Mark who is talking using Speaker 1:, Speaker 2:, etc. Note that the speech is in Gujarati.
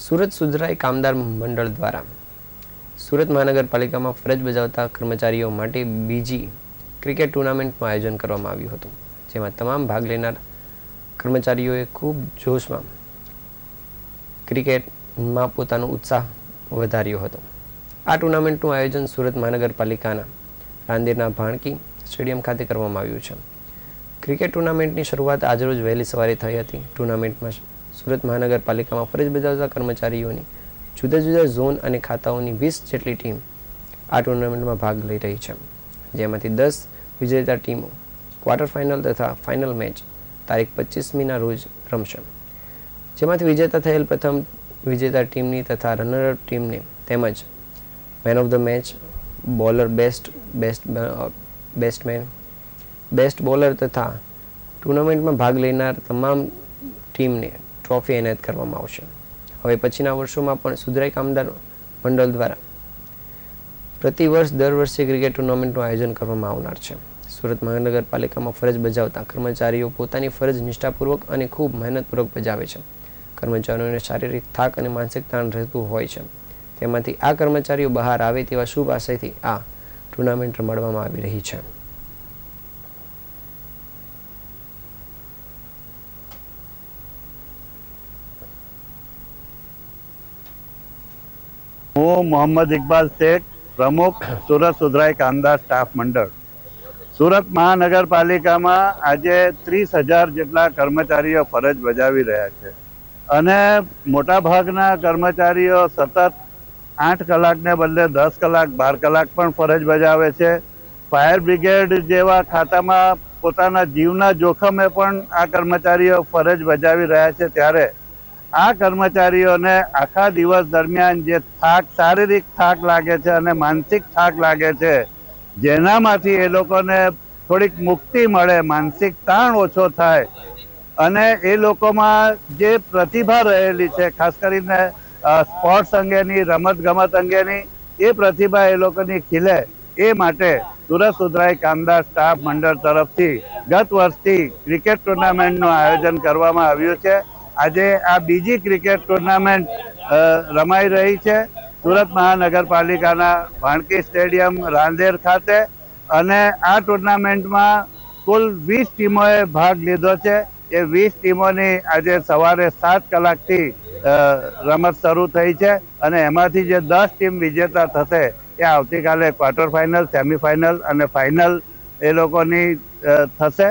Speaker 1: સુરત સુધરાઈ કામદાર મંડળ દ્વારા સુરત મહાનગરપાલિકામાં ફરજ બજાવતા કર્મચારીઓ માટે બીજી ક્રિકેટ ટુર્નામેન્ટનું આયોજન કરવામાં આવ્યું હતું, જેમાં તમામ ભાગ લેનાર કર્મચારીઓએ ખૂબ જોશમાં ક્રિકેટમાં પોતાનો ઉત્સાહ વધાર્યો હતો. આ ટુર્નામેન્ટનું આયોજન સુરત મહાનગરપાલિકાના રાંદેરના ભાણકી સ્ટેડિયમ ખાતે કરવામાં આવ્યું છે. ક્રિકેટ ટુર્નામેન્ટની શરૂઆત આજરોજ વહેલી સવારે થઈ હતી. ટુર્નામેન્ટમાં સુરત મહાનગરપાલિકામાં ફરજ બજાવતા કર્મચારીઓની જુદા જુદા ઝોન અને ખાતાઓની વીસ જેટલી ટીમ આ ટુર્નામેન્ટમાં ભાગ લઈ રહી છે. જેમાંથી દસ વિજેતા ટીમો ક્વાર્ટર ફાઇનલ તથા ફાઇનલ મેચ તારીખ પચીસમીના રોજ રમશે. જેમાંથી વિજેતા થયેલ પ્રથમ વિજેતા ટીમની તથા રનરઅપ ટીમને તેમજ man of the match bowler best best batsman best bowler તથા ટુર્નામેન્ટમાં ભાગ લેનાર તમામ ટીમને ટ્રોફી એનાયત કરવામાં આવશે. હવે પછીના વર્ષોમાં પણ સુધરાઈ કામદાર મંડળ દ્વારા પ્રતિ વર્ષ દર વર્ષે ક્રિકેટ ટુર્નામેન્ટનું આયોજન કરવામાં આવનાર છે. સુરત મહાનગરપાલિકામાં ફરજ બજાવતા કર્મચારીઓ પોતાની ફરજ નિષ્ઠાપૂર્વક અને ખૂબ મહેનતપૂર્વક બજાવે છે. કર્મચારીઓને શારીરિક થાક અને માનસિક તાણ રહેતું હોય છે. તેમાંથી આ કર્મચારીઓ બહાર આવે તેવા શુભ આશયથી આ ટુર્નામેન્ટ રમાડવામાં આવી રહી છે.
Speaker 2: હું મોહમ્મદ ઇકબાલ શેખ, પ્રમુખ સુરત સુધરાઈ કામદાર સ્ટાફ મંડળ. સુરત મહાનગરપાલિકામાં આજે ત્રીસ હજાર જેટલા કર્મચારીઓ ફરજ બજાવી રહ્યા છે અને મોટાભાગના કર્મચારીઓ સતત આઠ કલાકને બદલે દસ કલાક, બાર કલાક પણ ફરજ બજાવે છે. ફાયર બ્રિગેડ જેવા ખાતામાં પોતાના જીવના જોખમે પણ આ કર્મચારીઓ ફરજ બજાવી રહ્યા છે. ત્યારે આ કર્મચારીઓને આખા દિવસ દરમિયાન જે થાક, શારીરિક થાક લાગે છે અને માનસિક થાક લાગે છે, જેનામાંથી એ લોકોને થોડીક મુક્તિ મળે, માનસિક તાણ ઓછો થાય. અને એ લોકોમાં જે પ્રતિભા રહેલી છે, ખાસ કરીને સ્પોર્ટ્સ અંગેની રમત ગમત અંગેની, એ પ્રતિભા એ લોકોની ખીલે. એ માટે સુરત સુધરાઈ કામદાર સ્ટાફ મંડળ તરફથી ગત વર્ષથી ક્રિકેટ ટુર્નામેન્ટનું આયોજન કરવામાં આવ્યું છે. આજે આ બીજી ક્રિકેટ ટુર્નામેન્ટ રમાઈ રહી છે સુરત મહાનગરપાલિકાના ભાણકી સ્ટેડિયમ, રાંદેર ખાતે. અને આ ટુર્નામેન્ટમાં કુલ વીસ ટીમોએ ભાગ લીધો છે. એ વીસ ટીમોની આજે સવારે સાત કલાકથી રમત શરૂ થઈ છે અને એમાંથી જે દસ ટીમ વિજેતા થશે એ આવતીકાલે ક્વાર્ટર ફાઇનલ, સેમિફાઇનલ અને ફાઇનલ એ લોકોની થશે.